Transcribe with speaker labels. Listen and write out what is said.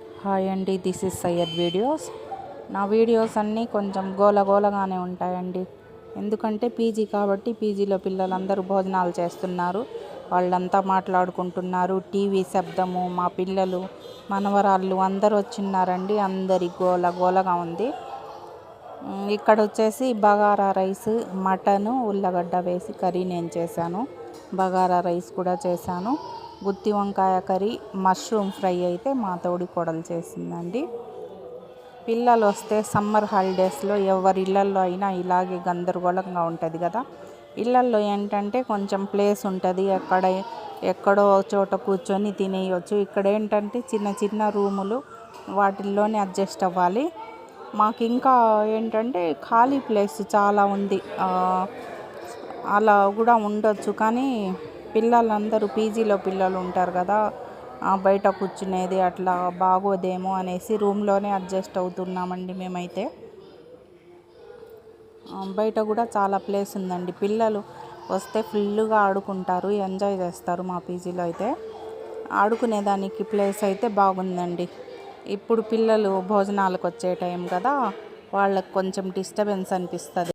Speaker 1: Hi అండి this is Syed videos నా videos అన్నీ కొంచెం గోల గోలగానే ఉంటాయండి. ఎందుకంటే పీజీ కాబట్టి పీజీలో పిల్లలందరూ భోజనాలు చేస్తున్నారు. వాళ్ళంతా మాట్లాడుకుంటున్నారు. టీవీ శబ్దము మా పిల్లలు మనవరాళ్ళు అందరూ వచ్చిన్నారండి. అందరి గోల గోలగా ఉంది. ఇక్కడ వచ్చేసి బగారా రైస్ మటను ఉల్లగడ్డ వేసి కర్రీ నేను చేశాను. బగారా రైస్ కూడా చేశాను. గుత్తి వంకాయ కర్రీ మష్రూమ్ ఫ్రై అయితే మా తోడి కోడలు చేసిందండి. పిల్లలు వస్తే సమ్మర్ హాలిడేస్లో ఎవరి ఇళ్ళల్లో అయినా ఇలాగే గందరగోళంగా ఉంటుంది కదా. ఇళ్ళల్లో ఏంటంటే కొంచెం ప్లేస్ ఉంటుంది ఎక్కడ ఎక్కడో చోట కూర్చొని తినేయచ్చు. ఇక్కడ ఏంటంటే చిన్న చిన్న రూములు వాటిల్లోనే అడ్జస్ట్ అవ్వాలి. మాకు ఇంకా ఏంటంటే ఖాళీ ప్లేస్ చాలా ఉంది. అలా కూడా ఉండొచ్చు కానీ పిల్లలందరూ పీజీలో పిల్లలు ఉంటారు కదా బయట కూర్చునేది అట్లా బాగోదేమో అనేసి రూమ్లోనే అడ్జస్ట్ అవుతున్నామండి మేమైతే. బయట కూడా చాలా ప్లేస్ ఉందండి. పిల్లలు వస్తే ఫుల్గా ఆడుకుంటారు ఎంజాయ్ చేస్తారు మా పీజీలో అయితే. ఆడుకునేదానికి ప్లేస్ అయితే బాగుందండి. ఇప్పుడు పిల్లలు భోజనాలకు వచ్చే టైం కదా వాళ్ళకి కొంచెం డిస్టర్బెన్స్ అనిపిస్తుంది.